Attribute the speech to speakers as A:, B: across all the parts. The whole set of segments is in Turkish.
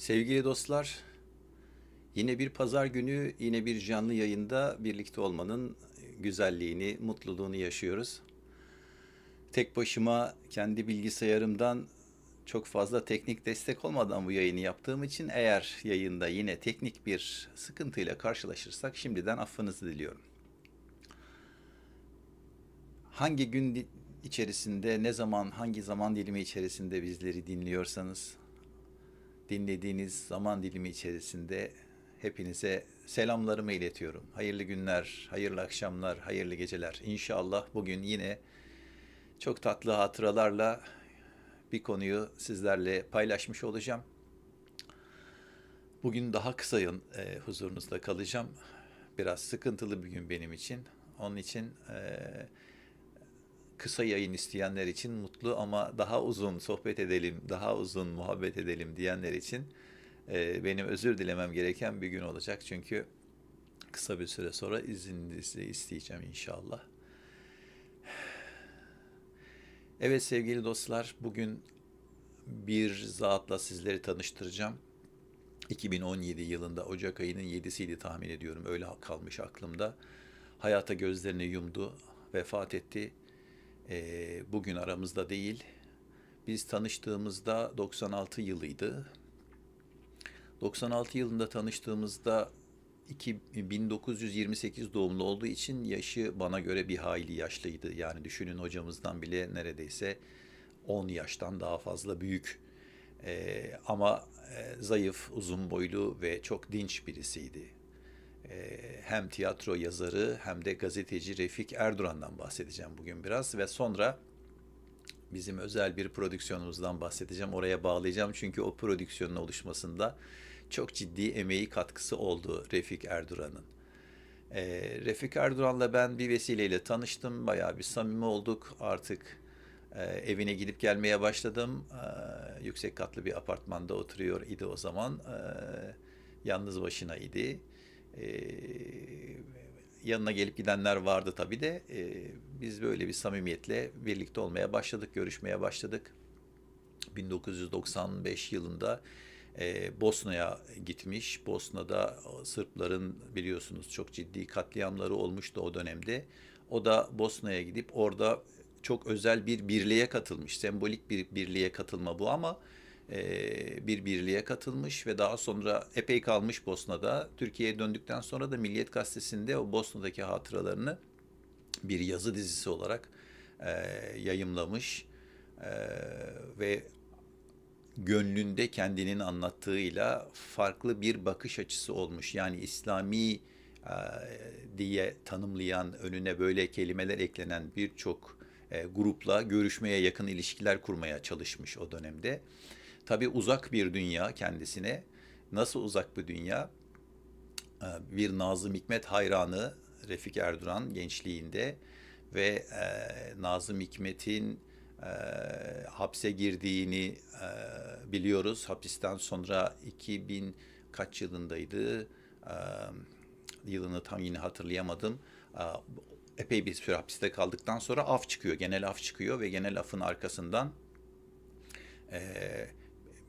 A: Sevgili dostlar, yine bir pazar günü, yine bir canlı yayında birlikte olmanın güzelliğini, mutluluğunu yaşıyoruz. Tek başıma kendi bilgisayarımdan çok fazla teknik destek olmadan bu yayını yaptığım için eğer yayında yine teknik bir sıkıntıyla karşılaşırsak şimdiden affınızı diliyorum. Hangi gün içerisinde, ne zaman, hangi zaman dilimi içerisinde bizleri dinliyorsanız dinlediğiniz zaman dilimi içerisinde hepinize selamlarımı iletiyorum. Hayırlı günler, hayırlı akşamlar, hayırlı geceler. İnşallah bugün yine çok tatlı hatıralarla bir konuyu sizlerle paylaşmış olacağım. Bugün daha kısa yın- e, huzurunuzda kalacağım. Biraz sıkıntılı bir gün benim için. Onun için e, kısa yayın isteyenler için mutlu ama daha uzun sohbet edelim, daha uzun muhabbet edelim diyenler için e, benim özür dilemem gereken bir gün olacak. Çünkü kısa bir süre sonra izninizi isteyeceğim inşallah. Evet sevgili dostlar, bugün bir zatla sizleri tanıştıracağım. 2017 yılında Ocak ayının 7'siydi tahmin ediyorum. Öyle kalmış aklımda. Hayata gözlerini yumdu, vefat etti. Ee, bugün aramızda değil. Biz tanıştığımızda 96 yılıydı. 96 yılında tanıştığımızda iki- 1928 doğumlu olduğu için yaşı bana göre bir hayli yaşlıydı. Yani düşünün hocamızdan bile neredeyse 10 yaştan daha fazla büyük. Ee, ama e, zayıf, uzun boylu ve çok dinç birisiydi. Ee, hem tiyatro yazarı hem de gazeteci Refik Erduran'dan bahsedeceğim bugün biraz ve sonra bizim özel bir prodüksiyonumuzdan bahsedeceğim. Oraya bağlayacağım çünkü o prodüksiyonun oluşmasında çok ciddi emeği katkısı oldu Refik Erduran'ın. Ee, Refik Erduran'la ben bir vesileyle tanıştım. Bayağı bir samimi olduk. Artık e, evine gidip gelmeye başladım. Ee, yüksek katlı bir apartmanda oturuyor idi o zaman. Ee, yalnız başına idi. Ee, yanına gelip gidenler vardı tabii de. Ee, biz böyle bir samimiyetle birlikte olmaya başladık, görüşmeye başladık. 1995 yılında e, Bosna'ya gitmiş. Bosna'da Sırpların biliyorsunuz çok ciddi katliamları olmuştu o dönemde. O da Bosna'ya gidip orada çok özel bir birliğe katılmış. Sembolik bir birliğe katılma bu ama bir birliğe katılmış ve daha sonra epey kalmış Bosna'da. Türkiye'ye döndükten sonra da Milliyet Gazetesi'nde o Bosna'daki hatıralarını bir yazı dizisi olarak yayımlamış ve gönlünde kendinin anlattığıyla farklı bir bakış açısı olmuş. Yani İslami diye tanımlayan önüne böyle kelimeler eklenen birçok grupla görüşmeye yakın ilişkiler kurmaya çalışmış o dönemde. Tabii uzak bir dünya kendisine. Nasıl uzak bir dünya? E, bir Nazım Hikmet hayranı Refik Erduran gençliğinde ve e, Nazım Hikmet'in e, hapse girdiğini e, biliyoruz. Hapisten sonra 2000 kaç yılındaydı? E, yılını tam yine hatırlayamadım. E, epey bir süre hapiste kaldıktan sonra af çıkıyor. Genel af çıkıyor ve genel afın arkasından e,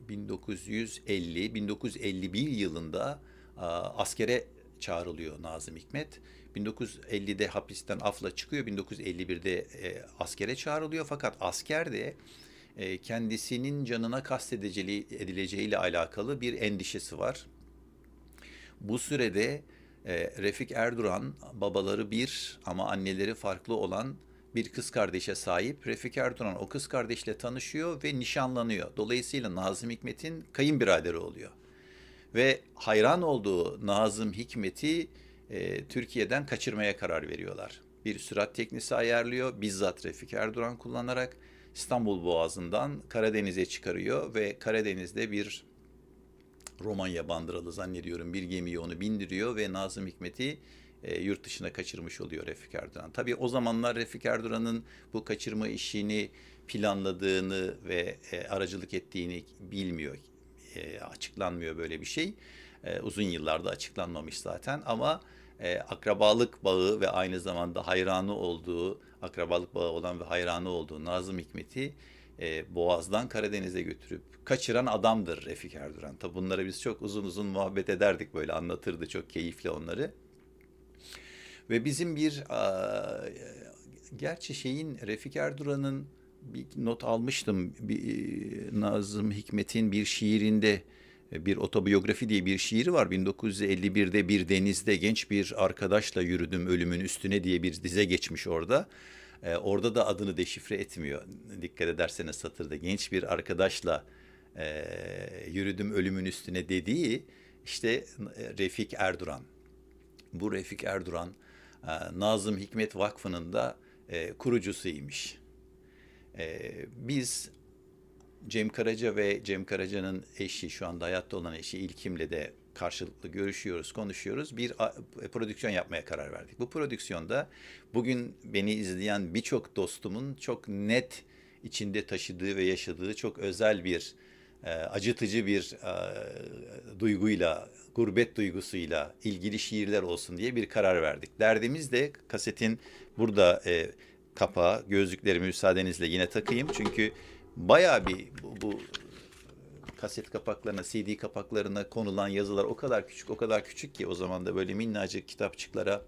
A: 1950 1951 yılında askere çağrılıyor Nazım Hikmet. 1950'de hapisten afla çıkıyor. 1951'de e, askere çağrılıyor. Fakat asker de e, kendisinin canına kastedileceği edileceğiyle alakalı bir endişesi var. Bu sürede e, Refik Erduran babaları bir ama anneleri farklı olan bir kız kardeşe sahip. Refik Erduran o kız kardeşle tanışıyor ve nişanlanıyor. Dolayısıyla Nazım Hikmet'in kayınbiraderi oluyor. Ve hayran olduğu Nazım Hikmet'i e, Türkiye'den kaçırmaya karar veriyorlar. Bir sürat teknisi ayarlıyor bizzat Refik Erduran kullanarak İstanbul Boğazı'ndan Karadeniz'e çıkarıyor ve Karadeniz'de bir Romanya bandıralı zannediyorum bir gemiyi onu bindiriyor ve Nazım Hikmet'i e, yurt dışına kaçırmış oluyor Refik Erduran. Tabii o zamanlar Refik Erduran'ın bu kaçırma işini planladığını ve e, aracılık ettiğini bilmiyor. E, açıklanmıyor böyle bir şey. E, uzun yıllarda açıklanmamış zaten ama e, akrabalık bağı ve aynı zamanda hayranı olduğu, akrabalık bağı olan ve hayranı olduğu Nazım Hikmet'i e, Boğaz'dan Karadeniz'e götürüp kaçıran adamdır Refik Erduran. Tabi bunları biz çok uzun uzun muhabbet ederdik böyle anlatırdı çok keyifli onları. Ve bizim bir a, gerçi şeyin Refik Erduran'ın bir not almıştım bir, e, Nazım Hikmet'in bir şiirinde e, bir otobiyografi diye bir şiiri var. 1951'de bir denizde genç bir arkadaşla yürüdüm ölümün üstüne diye bir dize geçmiş orada. Ee, orada da adını deşifre etmiyor. Dikkat ederseniz satırda genç bir arkadaşla e, yürüdüm ölümün üstüne dediği işte e, Refik Erduran. Bu Refik Erduran Nazım Hikmet Vakfı'nın da e, kurucusuymuş. E, biz Cem Karaca ve Cem Karaca'nın eşi şu anda hayatta olan eşi İlkim'le de karşılıklı görüşüyoruz, konuşuyoruz. Bir a- prodüksiyon yapmaya karar verdik. Bu prodüksiyonda bugün beni izleyen birçok dostumun çok net içinde taşıdığı ve yaşadığı çok özel bir e, acıtıcı bir e, duyguyla, gurbet duygusuyla ilgili şiirler olsun diye bir karar verdik. Derdimiz de kasetin burada e, kapağı, gözlüklerimi müsaadenizle yine takayım. Çünkü bayağı bir bu, bu kaset kapaklarına, CD kapaklarına konulan yazılar o kadar küçük, o kadar küçük ki o zaman da böyle minnacık kitapçıklara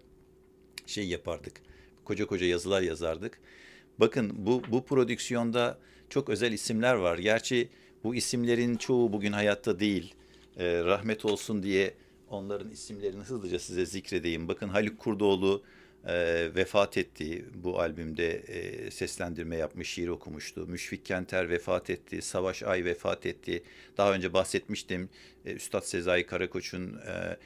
A: şey yapardık. Koca koca yazılar yazardık. Bakın bu bu prodüksiyonda çok özel isimler var. Gerçi bu isimlerin çoğu bugün hayatta değil. Ee, rahmet olsun diye onların isimlerini hızlıca size zikredeyim. Bakın Haluk Kurdoğlu e, vefat etti. Bu albümde e, seslendirme yapmış, şiir okumuştu. Müşfik Kenter vefat etti. Savaş Ay vefat etti. Daha önce bahsetmiştim. E, Üstad Sezai Karakoç'un e,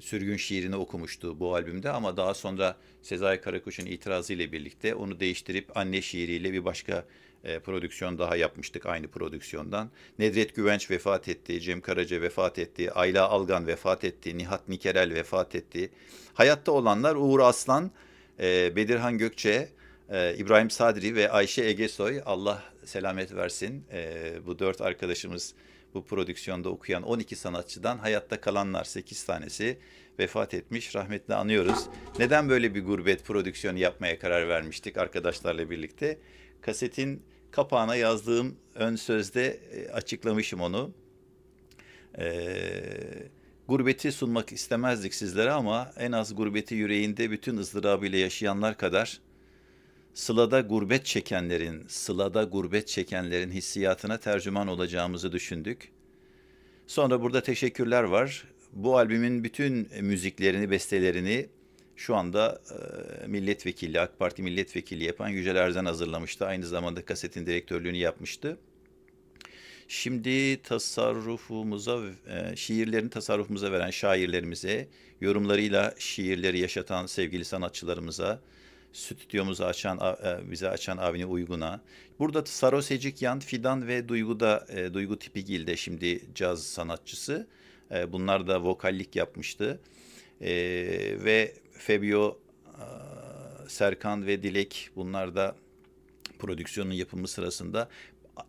A: sürgün şiirini okumuştu bu albümde ama daha sonra Sezai Karakoç'un itirazı ile birlikte onu değiştirip anne şiiriyle bir başka e, prodüksiyon daha yapmıştık aynı prodüksiyondan. Nedret Güvenç vefat etti, Cem Karaca vefat etti, Ayla Algan vefat etti, Nihat Nikerel vefat etti. Hayatta olanlar Uğur Aslan, e, Bedirhan Gökçe, e, İbrahim Sadri ve Ayşe Egesoy. Allah selamet versin. E, bu dört arkadaşımız bu prodüksiyonda okuyan 12 sanatçıdan hayatta kalanlar 8 tanesi vefat etmiş. Rahmetle anıyoruz. Neden böyle bir gurbet prodüksiyonu yapmaya karar vermiştik arkadaşlarla birlikte? Kasetin kapağına yazdığım ön sözde e, açıklamışım onu. Ee, gurbeti sunmak istemezdik sizlere ama en az gurbeti yüreğinde bütün ızdırabıyla yaşayanlar kadar Sılada gurbet çekenlerin, sılada gurbet çekenlerin hissiyatına tercüman olacağımızı düşündük. Sonra burada teşekkürler var. Bu albümün bütün müziklerini, bestelerini şu anda e, milletvekili, AK Parti milletvekili yapan Yücel Erzen hazırlamıştı. Aynı zamanda kasetin direktörlüğünü yapmıştı. Şimdi tasarrufumuza, e, şiirlerini tasarrufumuza veren şairlerimize, yorumlarıyla şiirleri yaşatan sevgili sanatçılarımıza, stüdyomuzu açan, e, bize açan Avni Uygun'a. Burada Saro Secikyan, Fidan ve Duygu da, e, Duygu Tipigil de şimdi caz sanatçısı. Bunlar da vokallik yapmıştı. Ve Fabio, Serkan ve Dilek bunlar da prodüksiyonun yapımı sırasında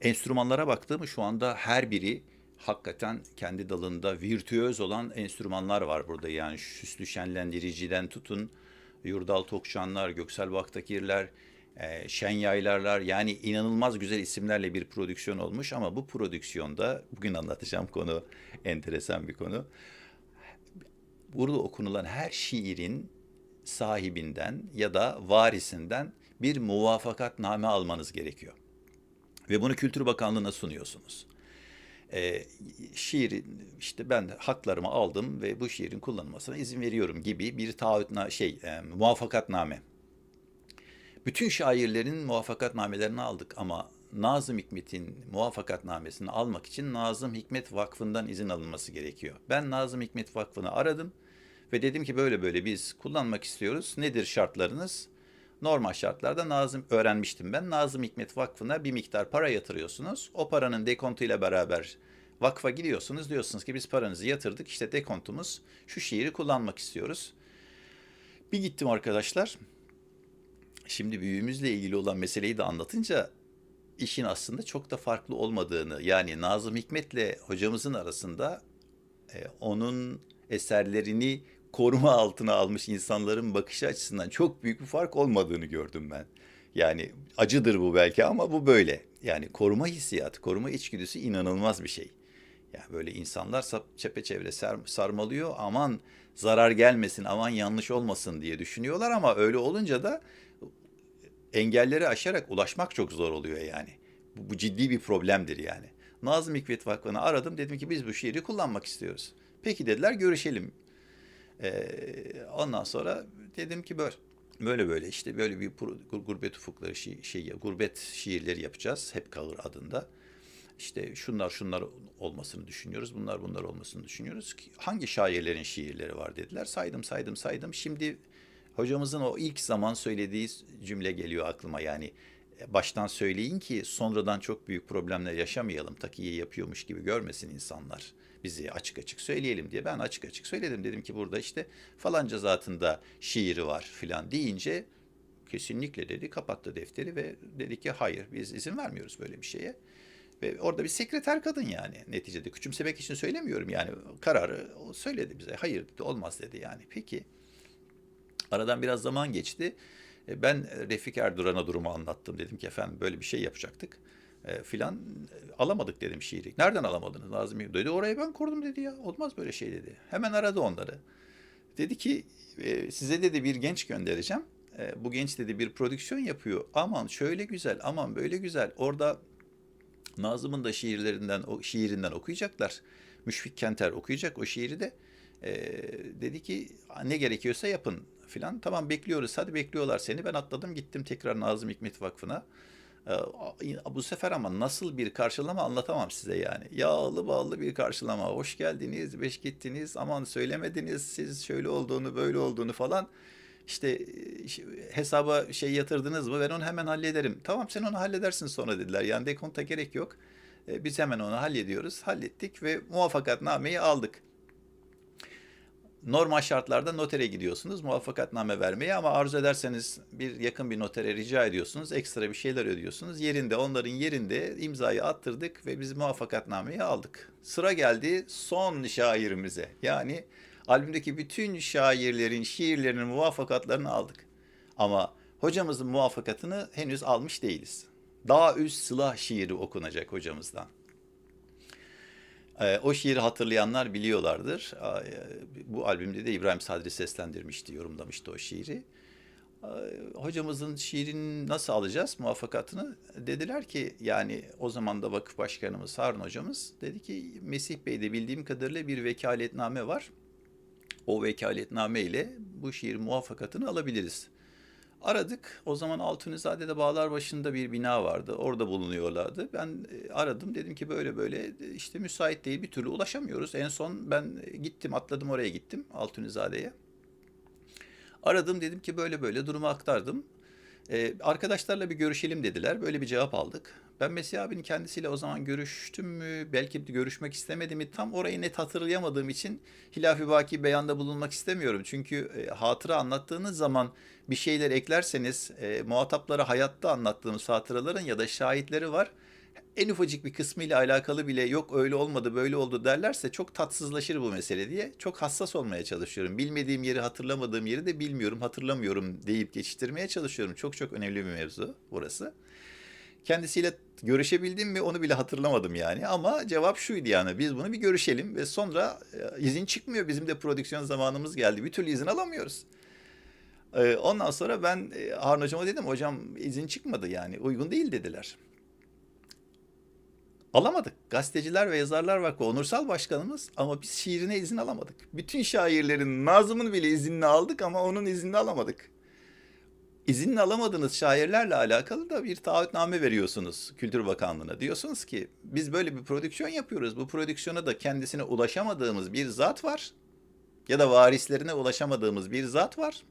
A: enstrümanlara baktığım şu anda her biri hakikaten kendi dalında virtüöz olan enstrümanlar var burada. Yani Süslü Şenlendirici'den tutun Yurdal Tokçanlar, Göksel Baktakirler, e, Şen Yaylarlar yani inanılmaz güzel isimlerle bir prodüksiyon olmuş ama bu prodüksiyonda bugün anlatacağım konu enteresan bir konu. Burada okunulan her şiirin sahibinden ya da varisinden bir muvafakatname almanız gerekiyor. Ve bunu Kültür Bakanlığı'na sunuyorsunuz. Ee, şiir işte ben haklarımı aldım ve bu şiirin kullanılmasına izin veriyorum gibi bir taahhütna şey e, muvaffakatname. Bütün şairlerin muvaffakatnamelerini aldık ama Nazım Hikmet'in muvaffakatnamesini almak için Nazım Hikmet Vakfı'ndan izin alınması gerekiyor. Ben Nazım Hikmet Vakfı'nı aradım ve dedim ki böyle böyle biz kullanmak istiyoruz. Nedir şartlarınız? Normal şartlarda Nazım öğrenmiştim ben. Nazım Hikmet Vakfı'na bir miktar para yatırıyorsunuz. O paranın dekontuyla beraber vakfa gidiyorsunuz. Diyorsunuz ki biz paranızı yatırdık. İşte dekontumuz şu şiiri kullanmak istiyoruz. Bir gittim arkadaşlar. Şimdi büyüğümüzle ilgili olan meseleyi de anlatınca işin aslında çok da farklı olmadığını yani Nazım Hikmet'le hocamızın arasında e, onun eserlerini koruma altına almış insanların bakışı açısından çok büyük bir fark olmadığını gördüm ben. Yani acıdır bu belki ama bu böyle. Yani koruma hissiyatı, koruma içgüdüsü inanılmaz bir şey. Yani böyle insanlar çepeçevre sar, sarmalıyor. Aman zarar gelmesin, aman yanlış olmasın diye düşünüyorlar ama öyle olunca da engelleri aşarak ulaşmak çok zor oluyor yani. Bu, bu ciddi bir problemdir yani. Nazım Hikmet Vakfı'nı aradım. Dedim ki biz bu şiiri kullanmak istiyoruz. Peki dediler görüşelim. Ee, ondan sonra dedim ki böyle böyle böyle işte böyle bir gurbet ufukları şi- şey gurbet şiirleri yapacağız. Hep kalır adında. İşte şunlar şunlar olmasını düşünüyoruz. Bunlar bunlar olmasını düşünüyoruz. Hangi şairlerin şiirleri var dediler. Saydım saydım saydım. Şimdi hocamızın o ilk zaman söylediği cümle geliyor aklıma. Yani e, baştan söyleyin ki sonradan çok büyük problemler yaşamayalım. Takiye yapıyormuş gibi görmesin insanlar. Bizi açık açık söyleyelim diye. Ben açık açık söyledim. Dedim ki burada işte falanca zatında şiiri var filan deyince kesinlikle dedi kapattı defteri ve dedi ki hayır biz izin vermiyoruz böyle bir şeye. Ve orada bir sekreter kadın yani neticede küçümsemek için söylemiyorum yani kararı söyledi bize. Hayır dedi olmaz dedi yani. Peki aradan biraz zaman geçti. E, Ben Refik Erduran'a durumu anlattım. Dedim ki efendim böyle bir şey yapacaktık e, filan E, alamadık dedim şiiri. Nereden alamadınız Nazım Hikmet? Dedi orayı ben kurdum dedi ya. Olmaz böyle şey dedi. Hemen aradı onları. Dedi ki e, size dedi bir genç göndereceğim. E, bu genç dedi bir prodüksiyon yapıyor. Aman şöyle güzel, aman böyle güzel. Orada Nazım'ın da şiirlerinden o şiirinden okuyacaklar. Müşfik Kenter okuyacak o şiiri de. Ee, dedi ki ne gerekiyorsa yapın filan. Tamam bekliyoruz. Hadi bekliyorlar seni. Ben atladım gittim tekrar Nazım Hikmet Vakfı'na. Ee, bu sefer ama nasıl bir karşılama anlatamam size yani. Yağlı bağlı bir karşılama. Hoş geldiniz, beş gittiniz. Aman söylemediniz siz şöyle olduğunu, böyle olduğunu falan. İşte e, hesaba şey yatırdınız mı? Ben onu hemen hallederim. Tamam sen onu halledersin sonra dediler. Yani dekonta gerek yok. E, Biz hemen onu hallediyoruz. Hallettik ve muvaffakatnameyi aldık. Normal şartlarda notere gidiyorsunuz muvaffakatname vermeye ama arzu ederseniz bir yakın bir notere rica ediyorsunuz. Ekstra bir şeyler ödüyorsunuz. Yerinde onların yerinde imzayı attırdık ve biz muvaffakatnameyi aldık. Sıra geldi son şairimize. Yani albümdeki bütün şairlerin şiirlerinin muvaffakatlarını aldık. Ama hocamızın muvaffakatını henüz almış değiliz. Daha üst sıla şiiri okunacak hocamızdan. Ee, o şiiri hatırlayanlar biliyorlardır. Ee, Bu albümde de İbrahim Sadri seslendirmişti, yorumlamıştı o şiiri. Hocamızın şiirini nasıl alacağız muvaffakatını? Dediler ki yani o zaman da vakıf başkanımız Harun hocamız dedi ki Mesih Bey'de bildiğim kadarıyla bir vekaletname var. O vekaletname ile bu şiir muvaffakatını alabiliriz. Aradık. O zaman Altunizade'de Bağlarbaşı'nda bir bina vardı. Orada bulunuyorlardı. Ben e, aradım. Dedim ki böyle böyle e, işte müsait değil bir türlü ulaşamıyoruz. En son ben e, gittim atladım oraya gittim Altunizade'ye. Aradım dedim ki böyle böyle durumu aktardım. Ee, arkadaşlarla bir görüşelim dediler. Böyle bir cevap aldık. Ben Mesih abinin kendisiyle o zaman görüştüm mü? Belki görüşmek istemedim mi? Tam orayı net hatırlayamadığım için hilafi baki beyanda bulunmak istemiyorum. Çünkü e, hatıra anlattığınız zaman bir şeyler eklerseniz e, muhataplara hayatta anlattığımız hatıraların ya da şahitleri var. En ufacık bir kısmıyla alakalı bile yok öyle olmadı böyle oldu derlerse çok tatsızlaşır bu mesele diye çok hassas olmaya çalışıyorum. Bilmediğim yeri hatırlamadığım yeri de bilmiyorum hatırlamıyorum deyip geçiştirmeye çalışıyorum. Çok çok önemli bir mevzu burası. Kendisiyle görüşebildim mi onu bile hatırlamadım yani ama cevap şuydu yani biz bunu bir görüşelim ve sonra e, izin çıkmıyor bizim de prodüksiyon zamanımız geldi bir türlü izin alamıyoruz. E, Ondan sonra ben e, Harun hocama dedim hocam izin çıkmadı yani uygun değil dediler. Alamadık. Gazeteciler ve Yazarlar Vakfı onursal başkanımız ama biz şiirine izin alamadık. Bütün şairlerin Nazım'ın bile iznini aldık ama onun iznini alamadık. İzinini alamadığınız şairlerle alakalı da bir taahhütname veriyorsunuz Kültür Bakanlığı'na. Diyorsunuz ki biz böyle bir prodüksiyon yapıyoruz. Bu prodüksiyona da kendisine ulaşamadığımız bir zat var. Ya da varislerine ulaşamadığımız bir zat var.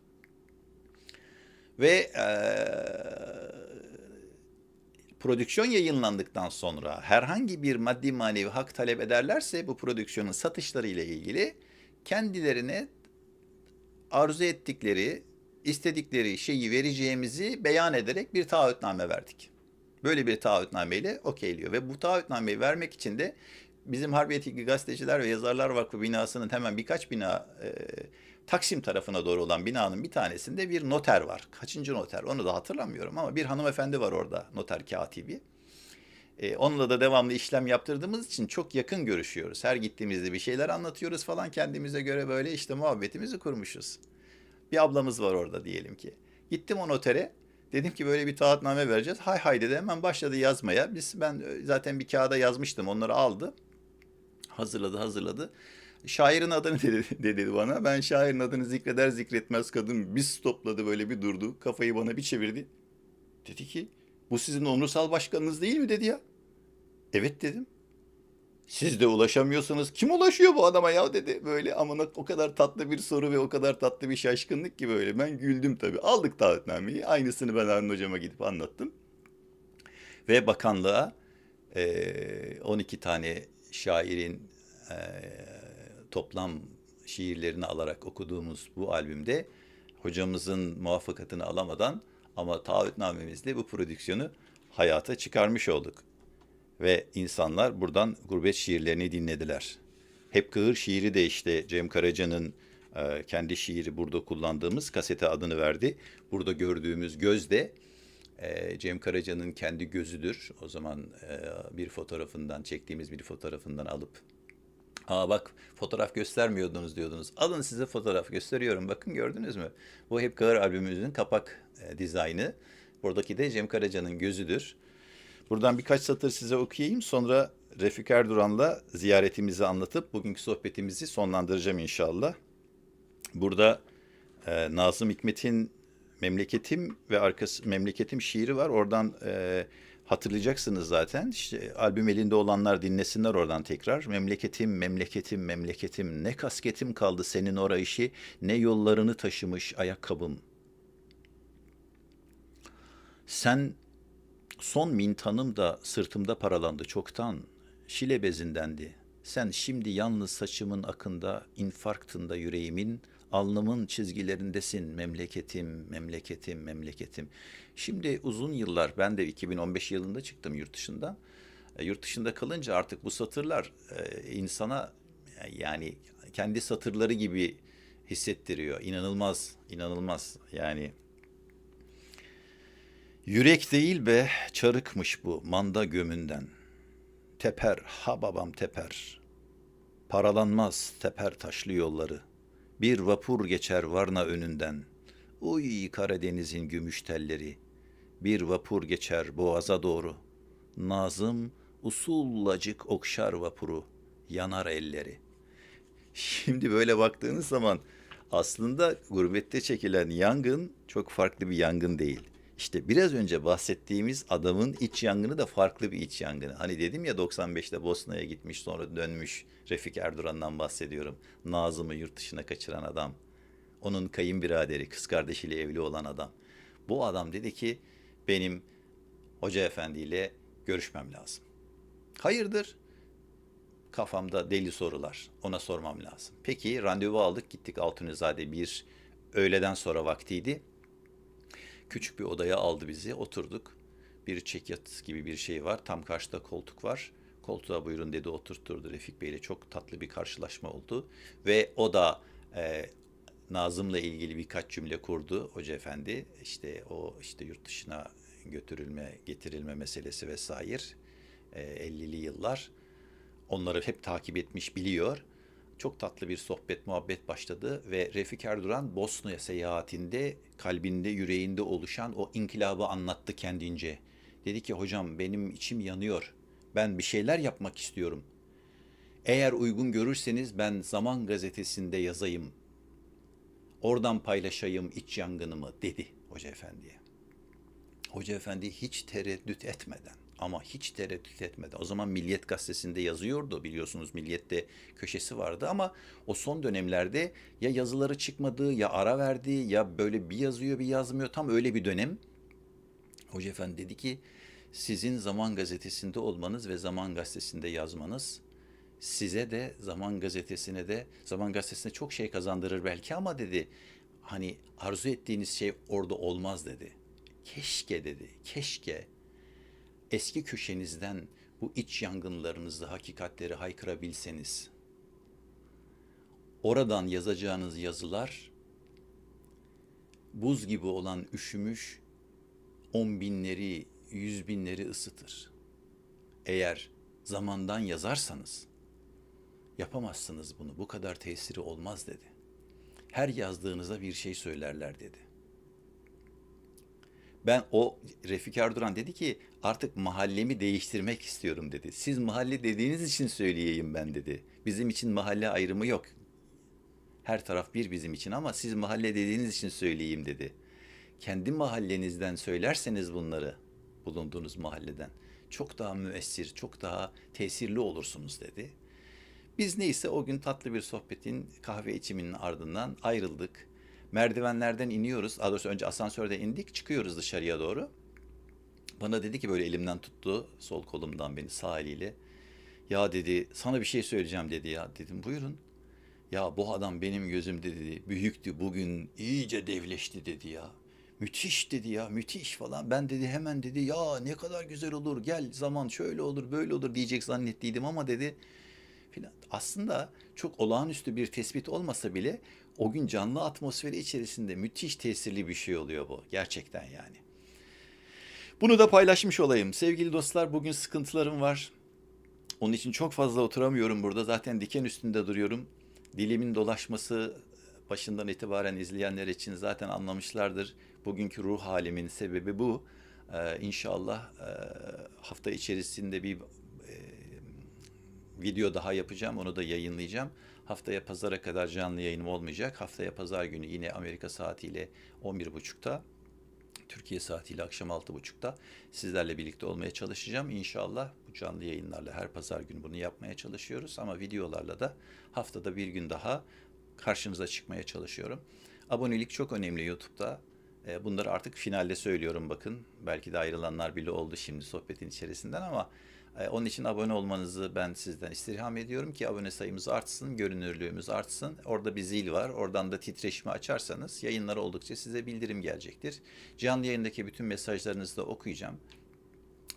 A: Ve eee prodüksiyon yayınlandıktan sonra herhangi bir maddi manevi hak talep ederlerse bu prodüksiyonun satışları ile ilgili kendilerine arzu ettikleri, istedikleri şeyi vereceğimizi beyan ederek bir taahhütname verdik. Böyle bir taahhütnameyle okeyliyor ve bu taahhütnameyi vermek için de bizim Harbiye Gazeteciler ve Yazarlar Vakfı binasının hemen birkaç bina e, Taksim tarafına doğru olan binanın bir tanesinde bir noter var. Kaçıncı noter onu da hatırlamıyorum ama bir hanımefendi var orada noter katibi. E, onunla da devamlı işlem yaptırdığımız için çok yakın görüşüyoruz. Her gittiğimizde bir şeyler anlatıyoruz falan kendimize göre böyle işte muhabbetimizi kurmuşuz. Bir ablamız var orada diyelim ki. Gittim o notere. Dedim ki böyle bir taahhütname vereceğiz. Hay hay dedi hemen başladı yazmaya. Biz ben e, zaten bir kağıda yazmıştım. Onları aldı. Hazırladı hazırladı. Şairin adını dedi, dedi bana. Ben şairin adını zikreder zikretmez kadın bir stopladı böyle bir durdu. Kafayı bana bir çevirdi. Dedi ki bu sizin onursal başkanınız değil mi dedi ya. Evet dedim. Siz de ulaşamıyorsunuz. Kim ulaşıyor bu adama ya dedi. Böyle amına o kadar tatlı bir soru ve o kadar tatlı bir şaşkınlık ki böyle. Ben güldüm tabii. Aldık taahhütnameyi. Aynısını ben Harun hocama gidip anlattım. Ve bakanlığa eee, 12 tane şairin eee, toplam şiirlerini alarak okuduğumuz bu albümde hocamızın muvaffakatını alamadan ama taahhütnamemizle bu prodüksiyonu hayata çıkarmış olduk. Ve insanlar buradan gurbet şiirlerini dinlediler. Hep Kığır şiiri de işte Cem Karaca'nın e, kendi şiiri burada kullandığımız kasete adını verdi. Burada gördüğümüz göz de e, Cem Karaca'nın kendi gözüdür. O zaman e, bir fotoğrafından çektiğimiz bir fotoğrafından alıp Aa bak fotoğraf göstermiyordunuz diyordunuz. Alın size fotoğraf gösteriyorum. Bakın gördünüz mü? Bu Hep Kağır albümümüzün kapak e, dizaynı. Buradaki de Cem Karaca'nın gözüdür. Buradan birkaç satır size okuyayım. Sonra Refik Erduran'la ziyaretimizi anlatıp bugünkü sohbetimizi sonlandıracağım inşallah. Burada e, Nazım Hikmet'in Memleketim ve arkası Memleketim şiiri var. Oradan e, hatırlayacaksınız zaten. İşte albüm elinde olanlar dinlesinler oradan tekrar. Memleketim, memleketim, memleketim. Ne kasketim kaldı senin ora işi, ne yollarını taşımış ayakkabım. Sen son mintanım da sırtımda paralandı çoktan. Şile bezindendi. Sen şimdi yalnız saçımın akında, infarktında yüreğimin, alnımın çizgilerindesin memleketim, memleketim, memleketim. Şimdi uzun yıllar, ben de 2015 yılında çıktım yurt dışından. E, yurt dışında kalınca artık bu satırlar e, insana yani kendi satırları gibi hissettiriyor. İnanılmaz, inanılmaz yani. Yürek değil be, çarıkmış bu manda gömünden. Teper, ha babam teper. Paralanmaz teper taşlı yolları. Bir vapur geçer Varna önünden. Uy Karadeniz'in gümüş telleri. Bir vapur geçer boğaza doğru. Nazım usullacık okşar vapuru. Yanar elleri. Şimdi böyle baktığınız zaman aslında gurbette çekilen yangın çok farklı bir yangın değil. İşte biraz önce bahsettiğimiz adamın iç yangını da farklı bir iç yangını. Hani dedim ya 95'te Bosna'ya gitmiş sonra dönmüş. Refik Erduran'dan bahsediyorum. Nazım'ı yurt dışına kaçıran adam. Onun kayınbiraderi, kız kardeşiyle evli olan adam. Bu adam dedi ki benim hoca efendiyle görüşmem lazım. Hayırdır? Kafamda deli sorular. Ona sormam lazım. Peki randevu aldık gittik Altunizade bir öğleden sonra vaktiydi. Küçük bir odaya aldı bizi. Oturduk. Bir çekyat gibi bir şey var. Tam karşıda koltuk var. Koltuğa buyurun dedi oturtturdu Refik Bey'le. Çok tatlı bir karşılaşma oldu. Ve o da e, Nazım'la ilgili birkaç cümle kurdu Hoca Efendi. İşte o işte yurt dışına götürülme, getirilme meselesi vesaire. E, 50'li yıllar. Onları hep takip etmiş biliyor. Çok tatlı bir sohbet, muhabbet başladı ve Refik Erduran Bosna'ya seyahatinde kalbinde, yüreğinde oluşan o inkılabı anlattı kendince. Dedi ki hocam benim içim yanıyor. Ben bir şeyler yapmak istiyorum. Eğer uygun görürseniz ben Zaman Gazetesi'nde yazayım. Oradan paylaşayım iç yangınımı dedi Hoca Efendi'ye. Hoca Efendi hiç tereddüt etmeden ama hiç tereddüt etmeden. O zaman Milliyet Gazetesi'nde yazıyordu biliyorsunuz Milliyet'te köşesi vardı ama o son dönemlerde ya yazıları çıkmadı ya ara verdi ya böyle bir yazıyor bir yazmıyor tam öyle bir dönem. Hoca Efendi dedi ki sizin Zaman Gazetesi'nde olmanız ve Zaman Gazetesi'nde yazmanız size de Zaman Gazetesi'ne de Zaman Gazetesi'ne çok şey kazandırır belki ama dedi hani arzu ettiğiniz şey orada olmaz dedi. Keşke dedi. Keşke eski köşenizden bu iç yangınlarınızda hakikatleri haykırabilseniz. oradan yazacağınız yazılar buz gibi olan üşümüş on binleri, yüz binleri ısıtır. Eğer zamandan yazarsanız yapamazsınız bunu. Bu kadar tesiri olmaz dedi. Her yazdığınıza bir şey söylerler dedi. Ben o Refik Erduran dedi ki artık mahallemi değiştirmek istiyorum dedi. Siz mahalle dediğiniz için söyleyeyim ben dedi. Bizim için mahalle ayrımı yok. Her taraf bir bizim için ama siz mahalle dediğiniz için söyleyeyim dedi. Kendi mahallenizden söylerseniz bunları bulunduğunuz mahalleden çok daha müessir, çok daha tesirli olursunuz dedi. Biz neyse o gün tatlı bir sohbetin kahve içiminin ardından ayrıldık. Merdivenlerden iniyoruz. Daha doğrusu önce asansörde indik, çıkıyoruz dışarıya doğru. Bana dedi ki böyle elimden tuttu, sol kolumdan beni sağ eliyle. Ya dedi, sana bir şey söyleyeceğim dedi ya. Dedim buyurun. Ya bu adam benim gözümde dedi, büyüktü bugün, iyice devleşti dedi ya. Müthiş dedi ya, müthiş falan. Ben dedi hemen dedi ya ne kadar güzel olur, gel zaman şöyle olur, böyle olur diyecek zannettiydim ama dedi filan. Aslında çok olağanüstü bir tespit olmasa bile o gün canlı atmosferi içerisinde müthiş tesirli bir şey oluyor bu. Gerçekten yani. Bunu da paylaşmış olayım. Sevgili dostlar bugün sıkıntılarım var. Onun için çok fazla oturamıyorum burada. Zaten diken üstünde duruyorum. Dilimin dolaşması başından itibaren izleyenler için zaten anlamışlardır. Bugünkü ruh halimin sebebi bu. Ee, inşallah e, hafta içerisinde bir e, video daha yapacağım. Onu da yayınlayacağım. Haftaya pazara kadar canlı yayınım olmayacak. Haftaya pazar günü yine Amerika saatiyle 11.30'da Türkiye saatiyle akşam 6.30'da sizlerle birlikte olmaya çalışacağım. İnşallah bu canlı yayınlarla her pazar günü bunu yapmaya çalışıyoruz. Ama videolarla da haftada bir gün daha karşınıza çıkmaya çalışıyorum. Abonelik çok önemli YouTube'da. E, Bunları artık finalde söylüyorum bakın. Belki de ayrılanlar bile oldu şimdi sohbetin içerisinden ama onun için abone olmanızı ben sizden istirham ediyorum ki abone sayımız artsın, görünürlüğümüz artsın. Orada bir zil var. Oradan da titreşimi açarsanız yayınlar oldukça size bildirim gelecektir. Canlı yayındaki bütün mesajlarınızı da okuyacağım.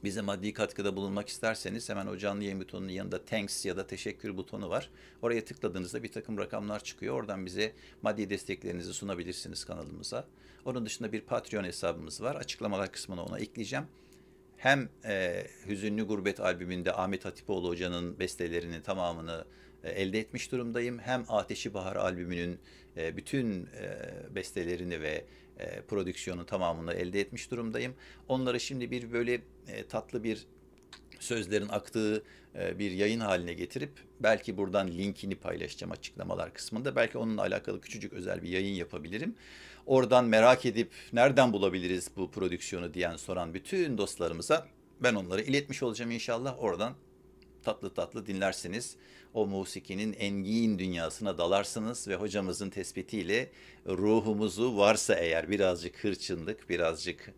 A: Bize maddi katkıda bulunmak isterseniz hemen o canlı yayın butonunun yanında thanks ya da teşekkür butonu var. Oraya tıkladığınızda bir takım rakamlar çıkıyor. Oradan bize maddi desteklerinizi sunabilirsiniz kanalımıza. Onun dışında bir Patreon hesabımız var. Açıklamalar kısmına ona ekleyeceğim. Hem e, Hüzünlü Gurbet albümünde Ahmet Hatipoğlu Hoca'nın bestelerinin tamamını e, elde etmiş durumdayım. Hem Ateşi Bahar albümünün e, bütün e, bestelerini ve e, prodüksiyonun tamamını elde etmiş durumdayım. Onları şimdi bir böyle e, tatlı bir sözlerin aktığı e, bir yayın haline getirip belki buradan linkini paylaşacağım açıklamalar kısmında. Belki onunla alakalı küçücük özel bir yayın yapabilirim. Oradan merak edip nereden bulabiliriz bu prodüksiyonu diyen soran bütün dostlarımıza ben onları iletmiş olacağım inşallah. Oradan tatlı tatlı dinlersiniz. O musikinin engin dünyasına dalarsınız ve hocamızın tespitiyle ruhumuzu varsa eğer birazcık hırçınlık, birazcık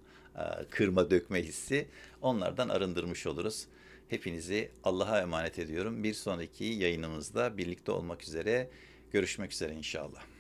A: kırma dökme hissi onlardan arındırmış oluruz. Hepinizi Allah'a emanet ediyorum. Bir sonraki yayınımızda birlikte olmak üzere görüşmek üzere inşallah.